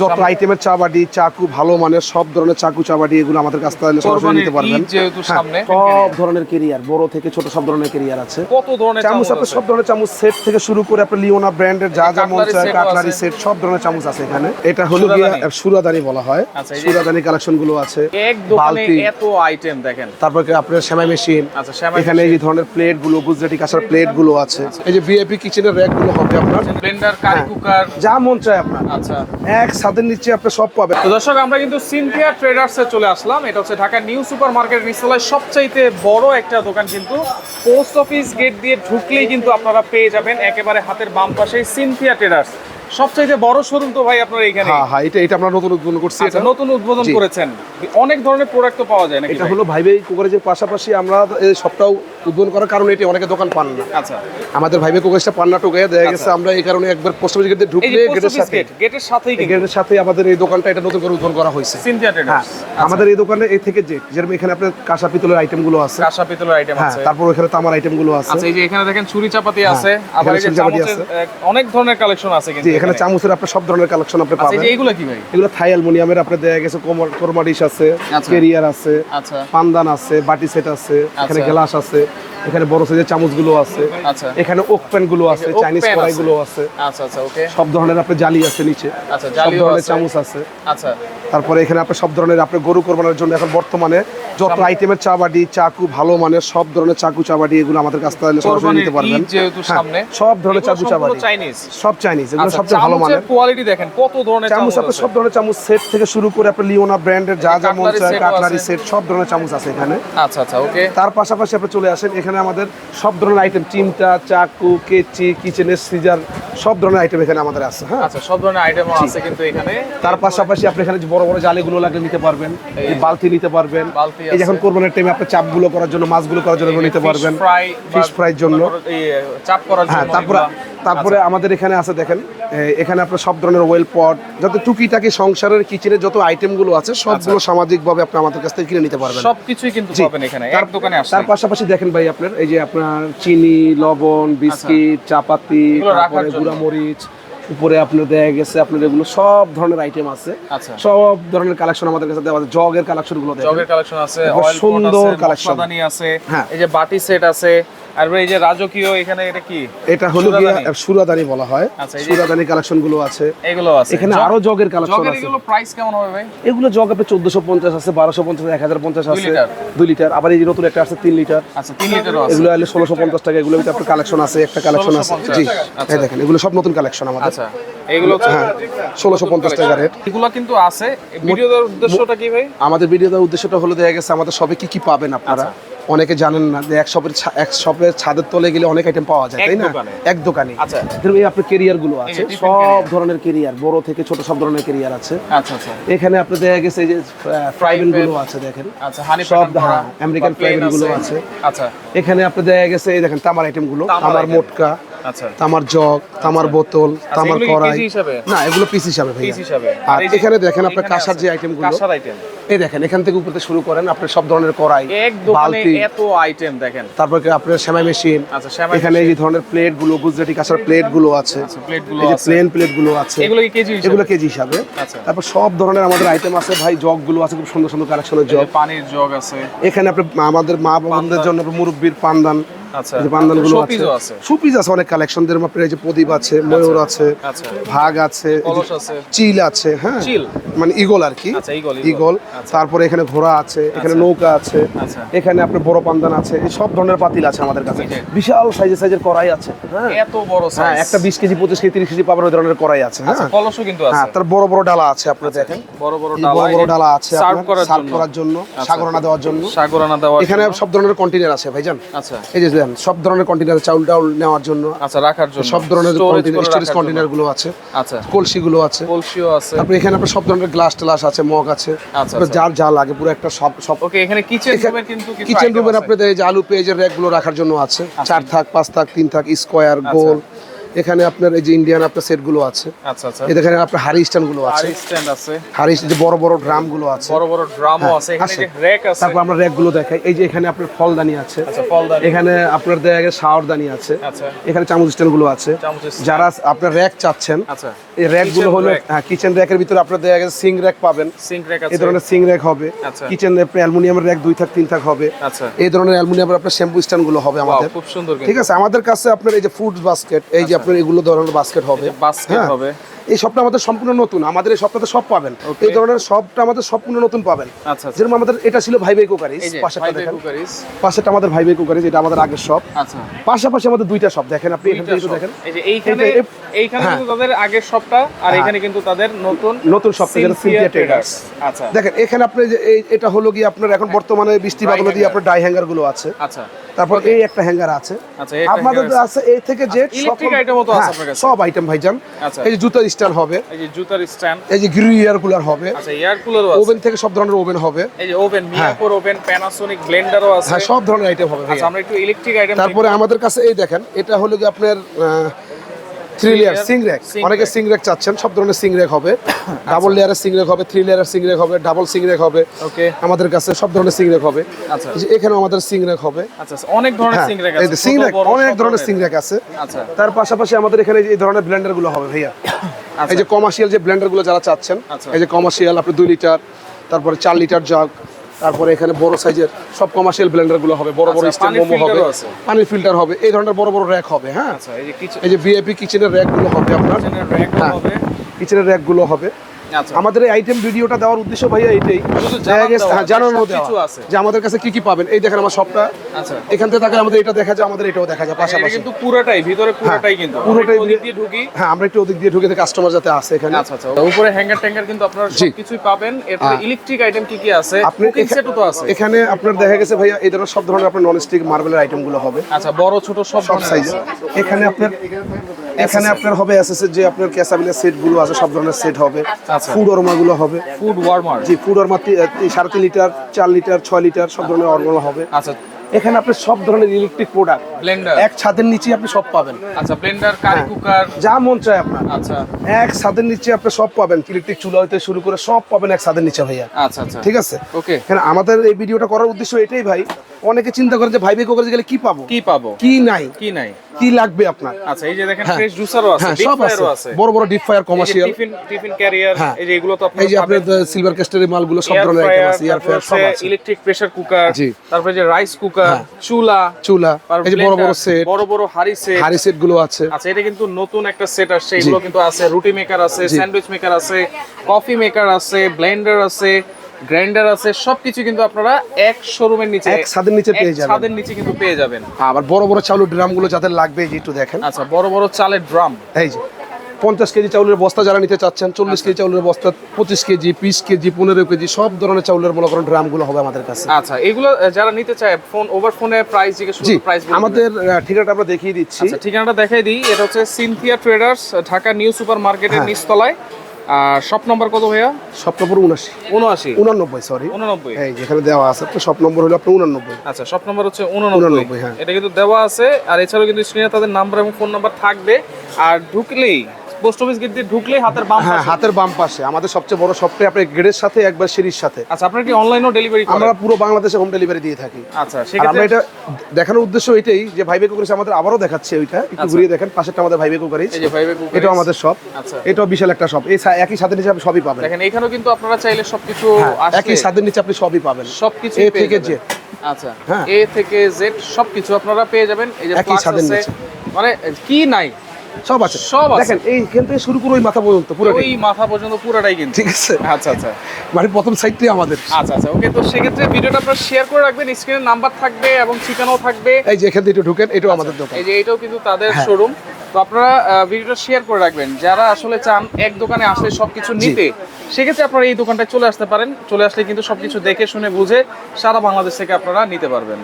যত আইটেমের চাবাটি চাকু ভালো মানের সব ধরনের চাকু চাবাটি এগুলো আমাদের কাছ থেকে সরাসরি নিতে পারবেন। হ্যাঁ, সব ধরনের কেরিয়ার বড় থেকে ছোট সব ধরনের কেরিয়ার আছে। কত ধরনের চামচ আপনার সব ধরনের চামচ সেট থেকে শুরু করে আপনার লিওনা ব্র্যান্ডের যা যা মন চায় কাটলারি সেট সব ধরনের চামচ আছে এখানে। এটা হলো সুরাদানি। বলা হয়। আচ্ছা, সুরাদানি কালেকশনগুলো আছে। এক দোকানে এত আইটেম দেখেন। তারপরে আপনার সেমাই মেশিন আচ্ছা, এখানে এই ধরনের প্লেটগুলো গুজরাটি কাঁসার প্লেটগুলো আছে। এই যে ভিআইপি কিচেনের র্যাকগুলো হবে আপনার। ব্লেন্ডার কারি কুকার যা মন চায় আপনার। আচ্ছা। এক ছাদের নিচে আপনি সব পাবেন। তো দর্শক, আমরা কিন্তু সিনথিয়া ট্রেডার্সে চলে আসলাম। এটা হচ্ছে ঢাকা নিউ সুপার মার্কেট নিচতলায় সবচাইতে বড় একটা দোকান কিন্তু। পোস্ট অফিস গেট দিয়ে ঢুকলেই কিন্তু আপনারা পেয়ে যাবেন একেবারে হাতের বাম পাশেই সিনথিয়া ট্রেডার্স। সবচাইতে বড় শোরুম তো ভাই আপনার এইখানে হ্যাঁ হ্যাঁ এটা এটা আমরা নতুন উদ্বোধন করছি আচ্ছা এটা। নতুন উদ্বোধন করেছেন। অনেক ধরনের প্রোডাক্ট তো পাওয়া যায় নাকি এটা ভাই? হলো ভাইবে কুকারেজের পাশাপাশি আমরা এই সবটাও উদ্বোধন করার কারণে এটি অনেকে দোকান পান না। আচ্ছা। আমাদের ভাইবে কুকারেজটা পান্না টোকে দেখা গেছে। আমরা এই কারণে একবার পোস্ট অফিস গেটে ঢুকলে গেটের সাথে গেটের সাথেই গেটের সাথে আমাদের এই দোকানটা এটা নতুন করে উদ্বোধন করা হয়েছে। সিনথিয়া হ্যাঁ ট্রেডার্স আমাদের এই দোকানে এই থেকে যে যেরকম এখানে আপনার কাঁসা পিতলের আইটেমগুলো আছে। কাঁসা পিতলের আইটেম হ্যাঁ আছে। তারপর ওখানে তামার আইটেমগুলো আছে। আচ্ছা এই যে এখানে দেখেন ছুরি চাপাতি আছে। আবার এই যে চামচের আছে। অনেক ধরনের কালেকশন আছে কিন্তু এখানে চামচের আপনার সব ধরনের কালেকশন আপনি আচ্ছা পাবেন। এগুলো কি ভাই? এগুলো থাই অ্যালুমিনিয়ামের আপনি দেয়া গেছে কোমর- কোরমা ডিশ আছে আচ্ছা। কেরিয়ার আছে আচ্ছা। পান্দান আছে বাটি সেট আছে এখানে। গ্লাস আছে। এখানে বড় সাইজের চামচগুলো আছে। আচ্ছা। এখানে ওক প্যানগুলো আছে চাইনিজ pan কড়াই আছে। গুলো আছে। আচ্ছা আচ্ছা ওকে সব ধরনের আপনার জালি আছে নিচে। আচ্ছা সব ধরনের চামচ আছে। আচ্ছা। তারপরে এখানে আপনার সব ধরনের আপনার গরু কোরবানোর জন্য এখন বর্তমানে যত আইটেমের চাবাটি চাকু ভালো মানের সব ধরনের চাকু চাবাটি এগুলো আমাদের কাছ থেকে সরাসরি নিতে পারবেন। হ্যাঁ, সামনে সব ধরনের চাকু চাবাটি চাইনিজ সব চাইনিজ এগুলো সবচেয়ে ভালো মানের। কোয়ালিটি দেখেন কত ধরনের চামচ আপনার আছে। সব ধরনের চামচ সেট থেকে শুরু করে আপনার লিওনা ব্র্যান্ডের যা যা মন চায় কাটলারি। সেট সব ধরনের চামচ আছে এখানে। আচ্ছা আচ্ছা ওকে তার পাশাপাশি আপনি চলে আসেন এখানে আমাদের সব ধরনের আইটেম চিমটা চাকু কেচি কিচেনের সিজার সব ধরনের আইটেম এখানে আমাদের আছে হ্যাঁ? আচ্ছা সব ধরনের আইটেম আছে কিন্তু এখানে। তার পাশাপাশি আপনি এখানে যে বড় বড় জালিগুলো লাগলে নিতে পারবেন এই বালতি নিতে পারবেন এই যখন। কোরবানের টাইমে আপনি চাপগুলো করার জন্য মাছগুলো করার জন্য নিতে পারবেন ফ্রাই ফিশ ফ্রাইর জন্য। চাপ করার হ্যাঁ জন্য তারপরে তারপরে আমাদের এখানে আছে দেখেন এখানে আপনার সব ধরনের ওয়েল পট যত টুকিটাকি সংসারের কিচেনের যত আইটেমগুলো আছে সবগুলো সামাজিকভাবে আপনি আমাদের কাছ থেকে কিনে নিতে পারবেন। সবকিছুই কিন্তু পাবেন এখানে এক তার- দোকানে আসলে। তার পাশাপাশি দেখেন ভাই আপনার এই যে আপনার চিনি লবণ বিস্কিট চাপাতি তারপরে। গুঁড়া মরিচ উপরে আপনার দেয়া গেছে আপনার এগুলো সব ধরনের আইটেম আছে। আচ্ছা। সব ধরনের কালেকশন আমাদের কাছে দেওয়া আছে। জগের কালেকশনগুলো জগের কালেকশন আছে সুন্দর সুন্দর কালেকশন আছে হ্যাঁ। এই যে বাটি সেট আছে আর এই যে রাজকীয় এখানে এটা কি? এটা হলো সুরাদানি। বলা হয়। আচ্ছা, সুরাদানি কালেকশনগুলো আছে। এগুলো আছে। এখানে আরও জগের কালেকশন আছে। এগুলো প্রাইস কেমন হবে ভাই? এগুলো জগ আপনি চোদ্দশো পঞ্চাশ আছে বারোশো পঞ্চাশ এক হাজার পঞ্চাশ আছে লিটার। দুই লিটার। আবার এই যে নতুন একটা আছে তিন লিটার। আচ্ছা তিন লিটারও আছে। এগুলো হলে ষোলোশো পঞ্চাশ টাকা এগুলো আপনার কালেকশন আছে একটা কালেকশন আছে। জি আচ্ছা। এই দেখেন এগুলো সব নতুন কালেকশন আমাদের। আচ্ছা এগুলো হ্যাঁ ষোলোশো পঞ্চাশ টাকা রেট এগুলো কিন্তু আছে। ভিডিও দেওয়ার উদ্দেশ্যটা কি ভাই? আমাদের ভিডিও দেওয়ার উদ্দেশ্যটা হলো দেখা গেছে আমাদের সবে কি কি পাবেন আপনারা? আচ্ছা। অনেকে জানেন না যে এক শপের এক শপের ছাদের তলে গেলে অনেক আইটেম পাওয়া যায় তাই না? এক দোকানে। আচ্ছা। এই আপনার কেরিয়ারগুলো আছে সব ধরনের কেরিয়ার বড় থেকে ছোট সব ধরনের কেরিয়ার আছে। আচ্ছা আচ্ছা। এখানে আপনি দেখা গেছে এই যে ফ্রাইবেনগুলো আছে দেখেন। আচ্ছা হানি সব হ্যাঁ আমেরিকান ফ্রাইবেনগুলো আছে। আচ্ছা। এখানে আপনি দেখা গেছে এই দেখেন তামার আইটেমগুলো তামার মোটকা। তামার জগ তামার বোতল তামার কড়াই। না এগুলো পিস হিসাবে হিসাবে। আর এখানে দেখেন আপনার কাঁসার যে আইটেমগুলো এই দেখেন এখান থেকে উপরে শুরু করেন আপনার সব ধরনের কড়াই বালতি। এত আইটেম দেখেন। তারপর আপনার সেমাই মেশিন আচ্ছা এখানে এই ধরনের প্লেটগুলো গুজরাটি কাঁসার প্লেটগুলো আছে। আচ্ছা এই যে প্লেন প্লেটগুলো আছে। এগুলো কেজি হিসাবে? এগুলো কেজি হিসাবে। আচ্ছা। তারপর সব ধরনের আমাদের আইটেম আছে। ভাই জগগুলো আছে খুব সুন্দর সুন্দর কালেকশনের জগ। পানির জগ আছে। এখানে আপনি আমাদের মা বাবাদের জন্য আপনার মুরব্বির পান্দান। আচ্ছা। এই যে পান্দানগুলো আছে। সুপিস আছে অনেক কালেকশন আপনার এই যে প্রদীপ আছে ময়ূর আছে আচ্ছা। ভাগ আছে চিল আছে হ্যাঁ? মানে ইগল আর কি। আচ্ছা। ইগল আচ্ছা। তারপরে এখানে ঘোড়া আছে এখানে নৌকা আছে আচ্ছা। এখানে আপনার বড় পান্দান আছে এই সব ধরনের পাতিল আছে আমাদের কাছে। বিশাল সাইজের সাইজের কড়াই আছে হ্যাঁ? এত বড় হ্যাঁ একটা বিশ কেজি পঁচিশ কেজি তিরিশ কেজি পাবার ওই ধরনের কড়াই আছে হ্যাঁ? কলসও কিন্তু হ্যাঁ আছে। তার বড় বড় ডালা আছে আপনার দেখেন। বড় বড় ডালা বড় বড় ডালা আছে সার্ভ করার জন্য। সাগরানা দেওয়ার জন্য। সাগরানা দেওয়ার এখানে সব ধরনের কন্টেনার আছে ভাইজান। আচ্ছা। এই যে দেখেন সব ধরনের কন্টেনার চাউল টাউল নেওয়ার জন্য। আচ্ছা রাখার জন্য। সব ধরনের স্টোরেজ কন্টেনারগুলো আছে আচ্ছা। কলসি গুলো আছে। কলসিও আছে। তারপরে এখানে আপনার সব ধরনের গ্লাস টেলাস আছে মগ আছে। আচ্ছা, আপনার আচ্ছা। যার যা লাগে পুরো একটা সব সব। ওকে এখানে কিচেন রুমের কিন্তু কিচেন রুমের আপনাদের এই যে আলু পেঁয়াজের র্যাকগুলো রাখার জন্য আছে। চার থাক পাঁচ থাক তিন থাক স্কোয়ার গোল। এখানে আপনার এই যে ইন্ডিয়ান আপনার সেটগুলো আছে। আচ্ছা আচ্ছা। এই দেখেন আপনার হারি স্ট্যান্ডগুলো আর আছে। স্ট্যান্ড আছে। হারি যে বড় বড় ড্রামগুলো আছে। বড় বড় ড্রামও হ্যাঁ, আছে এখানে যে র‍্যাক আছে। তারপর আমরা র্যাকগুলো দেখাই। এই যে এখানে আপনার ফলদানি আছে। আচ্ছা ফলদানি। এখানে আপনার দেখা গেছে শাওয়ারদানি আছে। আচ্ছা। এখানে চামচ স্ট্যান্ডগুলো আছে। যারা আপনার র্যাক চাচ্ছেন আচ্ছা। এই র্যাকগুলো Kitchen হলো হ্যাঁ কিচেন র্যাকের ভিতরে আপনার দেখা গেছে সিং র্যাক পাবেন। সিঙ্ক র‍্যাক এই ধরনের সিং র্যাক হবে। আচ্ছা। কিচেন অ্যালুমিনিয়ামের র্যাক দুই থাক তিন থাক হবে। আচ্ছা। এই ধরনের অ্যালুমিনিয়ামের আপনার শ্যাম্পু স্ট্যান্ডগুলো হবে আমাদের। খুব সুন্দর ঠিক আছে? আমাদের কাছে আপনার এই যে ফুড বাস্কেট এই যে আপনার এগুলো ধরনের বাস্কেট হবে। বাস্কেট হ্যাঁ। হবে। এই সবটা আমাদের সম্পূর্ণ নতুন। আমাদের এই সবটাতে সব পাবেন। এই ধরনের সবটা আমাদের সম্পূর্ণ নতুন পাবেন। আচ্ছা আচ্ছা। যেরকম আমাদের এটা ছিল ভাই ভাই কুকারিস যে দেখেন। কুকারিস আমাদের ভাই ভাই কুকারিস এটা আমাদের আগের সব আচ্ছা। পাশাপাশি আমাদের দুইটা সব দেখেন আপনি এখান থেকে দেখেন। এই যে এইখানে এইখানে হ্যাঁ। কিন্তু তাদের আগের শপটা আর হ্যাঁ। এখানে কিন্তু তাদের নতুন নতুন সবটা যেটা সিনথিয়া ট্রেডার্স আচ্ছা। দেখেন এখানে আপনি যে এটা হলো কি আপনার এখন বর্তমানে বৃষ্টি বাদল দিয়ে আপনার ডাই হ্যাঙ্গারগুলো আছে। আচ্ছা। তারপর এই একটা হ্যাঙ্গার আছে। আপনাদের এই আমাদের আছে। এই থেকে যে তো আছে আপনার কাছে? সব আইটেম ভাইজান আচ্ছা। এই যে জুতার স্ট্যান্ড হবে। এই যে জুতার স্ট্যান্ড এই যে গ্রিল এয়ার কুলার হবে। আচ্ছা এয়ার কুলারও আছে। ওভেন থেকে সব ধরনের ওভেন হবে। এই যে ওভেন মিয়াপুর ওভেন প্যানাসোনিক ব্লেন্ডারও আছে। হ্যাঁ সব ধরনের আইটেম হবে আচ্ছা আমরা একটু ইলেকট্রিক আইটেম তারপরে আমাদের কাছে এই দেখেন এটা হলো যে আপনার থ্রি লেয়ার সিং র্যাক অনেকে। সিং র্যাক চাচ্ছেন সব ধরনের সিং র্যাক হবে। ডাবল লেয়ারের সিং র্যাক হবে থ্রি লেয়ারের সিং র্যাক হবে ডাবল সিং র্যাক হবে। ওকে আমাদের কাছে সব ধরনের সিং র্যাক হবে। আচ্ছা। এখানেও আমাদের সিং র্যাক হবে। আচ্ছা আচ্ছা, অনেক ধরনের সিং র্যাক আছে সিং র্যাক অনেক ধরনের সিং র্যাক আছে। আচ্ছা। তার পাশাপাশি আমাদের এখানে এই ধরনের ব্লেন্ডারগুলো হবে ভাইয়া। এই যে কমার্শিয়াল যে ব্লেন্ডারগুলো যারা চাচ্ছেন। এই যে কমার্শিয়াল আপনি দুই লিটার তারপরে চার লিটার জগ তারপরে এখানে বড় সাইজের সব কমার্শিয়াল ব্লেন্ডারগুলো হবে বড় বড় আচ্ছা, স্টিল পানির মোমো হবে। পানির ফিল্টার হবে এই ধরনের বড় বড় র্যাক হবে হ্যাঁ আচ্ছা এই যে কিচেন এই যে ভিআইপি কিচেনের র্যাকগুলো হবে আপনার র্যাক হ্যাঁ। হবে কিচেনের র্যাকগুলো হবে আচ্ছা আমাদের এই আইটেম ভিডিওটা দেওয়ার উদ্দেশ্য ভাইয়া এটাই। জানান দেওয়া, হ্যাঁ, জানানো আছে। যে আমাদের কাছে কি কি পাবেন। এই দেখেন আমার সবটা। আচ্ছা। এখান থেকে তাকালে আমাদের এটা দেখা যায় আমাদের এটাও দেখা যায় পাশাপাশি। কিন্তু পুরোটাই ভিতরে পুরোটাই কিন্তু। হ্যাঁ, পুরোটাই পুরোটাই দিয়ে ঢুকি। হ্যাঁ আমরা একটু ওদিক দিয়ে ঢুকে কাস্টমার যাতে আসে এখানে। আচ্ছা আচ্ছা। উপরে হ্যাঙ্গার ট্যাঙ্গার কিন্তু আপনারা। সবকিছুই পাবেন। এরপরে হ্যাঁ। ইলেকট্রিক আইটেম কি কি আছে? আপনি সেটও তো আছে। এখানে আপনার দেখা গেছে ভাইয়া এই ধরনের সব ধরনের আপনার নন স্টিক মার্বেলের আইটেমগুলো হবে। আচ্ছা বড় ছোট সব সব সাইজ এখানে আপনার এখানে আপনার হবে এসএসএস যে আপনার ক্যাসাবিলা সেটগুলো আছে সব ধরনের সেট হবে। আচ্ছা। ফুড ওরমা গুলো হবে। Food warmer? জি ফুড অরমা সাড়ে তিন লিটার চার লিটার ছয় লিটার সব ধরনের অরমা হবে। আচ্ছা। এখানে আপনি সব ধরনের ইলেকট্রিক প্রোডাক্ট ব্লেন্ডার এক ছাদের নিচে আপনি সব পাবেন। আচ্ছা ব্লেন্ডার কারি হ্যাঁ। কুকার যা মন চায় আপনার। আচ্ছা। এক ছাদের নিচে আপনি সব পাবেন ইলেকট্রিক চুলা হইতে শুরু করে সব পাবেন এক ছাদের নিচে ভাইয়া। আচ্ছা আচ্ছা। ঠিক আছে? ওকে এখানে আমাদের এই ভিডিওটা করার উদ্দেশ্য এটাই ভাই অনেকে চিন্তা করে যে ভাই ভাই করে গেলে কি পাবো? কি পাবো? কি নাই? কি নাই? কি লাগবে আপনার? আচ্ছা এই যে দেখেন হ্যাঁ। ফ্রেশ জুসারও আছে হ্যাঁ ডিপ সব আছে। বড় বড় deep fryer commercial tiffin tiffin carrier হ্যাঁ। এই যে এগুলো তো আপনি এই যে আপনারা সিলভার ক্যাস্টের মালগুলো সব ধরনের আইটেম আছে এয়ার ফ্রায়ার সব আছে। Electric pressure cooker. তারপরে যে রাইস কুকার হ্যাঁ। চুলা চুলা। এই যে বড় বড় সেট বড় বড় হাড়ি সেট হাড়ি সেটগুলো আছে। আচ্ছা এটা কিন্তু নতুন একটা সেট আসছে এগুলো কিন্তু আছে রুটি মেকার আছে স্যান্ডউইচ মেকার আছে কফি মেকার আছে ব্লেন্ডার আছে গ্রাইন্ডার আছে সবকিছু কিন্তু আপনারা এক শোরুমের নিচে এক ছাদের নিচে পেয়ে যাবেন। ছাদের নিচে কিন্তু পেয়ে যাবেন। আবার বড় বড় চালের ড্রামগুলো যাদের লাগবে একটু দেখেন। আচ্ছা বড় বড় চালের ড্রাম এই যে। পঞ্চাশ কেজি চাউলের বস্তা যারা নিতে চাচ্ছেন চল্লিশ আচ্ছা। কেজি চাউলের বস্তা পঁচিশ কেজি বিশ কেজি পনেরো কেজি সব ধরনের চাউলের মনে করেন ড্রামগুলো হবে আমাদের কাছে। আচ্ছা এগুলো যারা নিতে চায় ফোন ওভার ফোনে প্রাইস জিজ্ঞেস প্রাইস আমাদের ঠিকানাটা আমরা দেখিয়ে দিচ্ছি। আচ্ছা ঠিকানাটা দেখাই দিই। এটা হচ্ছে Cynthia Traders Dhaka New Super মার্কেটের হ্যাঁ। নিচতলায়। আর শপ নম্বর কত ভাইয়া? সব নম্বর উনাশি উনআশি? উনানব্বই সরি উননব্বই। এই যেখানে দেওয়া আছে আপনার সব নম্বর হলো আপনার উনানব্বই। আচ্ছা শপ নম্বর হচ্ছে উননব্বই। 89, হ্যাঁ। এটা কিন্তু দেওয়া আছে আর এছাড়াও কিন্তু স্ক্রিনে তাদের নাম্বার এবং ফোন নাম্বার থাকবে। আর ঢুকলেই পোস্ট অফিস গেট দিয়ে ঢুকলেই হাতের বাম হ্যাঁ হাতের বাম পাশে। আমাদের সবচেয়ে বড় শপটা আপনার গেটের সাথে একবার সিঁড়ির সাথে। আচ্ছা আপনার কি অনলাইনও ডেলিভারি আমরা পুরো বাংলাদেশে হোম ডেলিভারি দিয়ে থাকি। আচ্ছা আমরা এটা দেখানোর উদ্দেশ্য এটাই যে ভাইবে কুকারিস আমাদের আবারও দেখাচ্ছে ওইটা। একটু আচ্ছা। ঘুরিয়ে দেখেন পাশেরটা আমাদের ভাইবে কুকারিস এটাও আমাদের শপ আচ্ছা। এটাও বিশাল একটা শপ এই একই সাথে নিচে আপনি সবই পাবেন। দেখেন এখানেও কিন্তু আপনারা চাইলে সবকিছু হ্যাঁ, একই সাদের নিচে আপনি সবই পাবেন। সবকিছু এ থেকে যে আচ্ছা হ্যাঁ। এ থেকে জেড সবকিছু আপনারা পেয়ে যাবেন। এই যে একই নিচে। মানে কি নাই? সব আছে। সব। দেখেন এইখান থেকে শুরু করে ওই মাথা পর্যন্ত পুরো ওই মাথা পর্যন্ত পুরোটাই কিন্তু। ঠিক আছে? আচ্ছা আচ্ছা। মানে প্রথম সাইডটাই আমাদের। আচ্ছা আচ্ছা ওকে তো সেক্ষেত্রে ভিডিওটা আপনারা শেয়ার করে রাখবেন স্ক্রিনে নাম্বার থাকবে এবং ঠিকানাও থাকবে। এই যে এখান থেকে একটু ঢুকেন এটাও আমাদের দোকান। এই যে এটাও কিন্তু তাদের হ্যাঁ। শোরুম তো আপনারা ভিডিওটা শেয়ার করে রাখবেন। যারা আসলে চান এক দোকানে আসলে সবকিছু নিতে সেক্ষেত্রে আপনারা এই দোকানটায় চলে আসতে পারেন। চলে আসলে কিন্তু সবকিছু দেখে শুনে বুঝে সারা বাংলাদেশ থেকে আপনারা নিতে পারবেন।